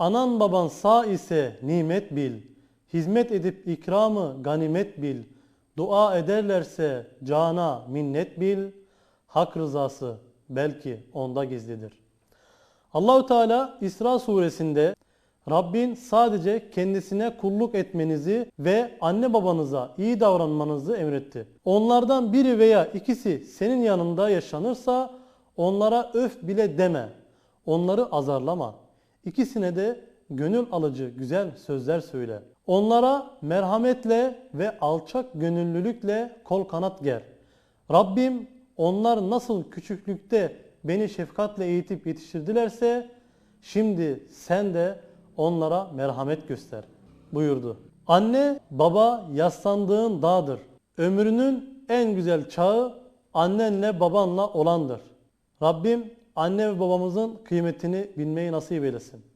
Anan baban sağ ise nimet bil. Hizmet edip ikramı ganimet bil. Dua ederlerse cana minnet bil. Hak rızası belki onda gizlidir. Allahu Teala İsra suresinde Rabbin sadece kendisine kulluk etmenizi ve anne babanıza iyi davranmanızı emretti. Onlardan biri veya ikisi senin yanında yaşanırsa onlara öf bile deme. Onları azarlama. İkisine de gönül alıcı güzel sözler söyle. Onlara merhametle ve alçak gönüllülükle kol kanat ger. Rabbim onlar nasıl küçüklükte beni şefkatle eğitip yetiştirdilerse şimdi sen de onlara merhamet göster buyurdu. Anne baba yaslandığın dağdır. Ömrünün en güzel çağı annenle babanla olandır. Rabbim anne ve babamızın kıymetini bilmeyi nasip eylesin.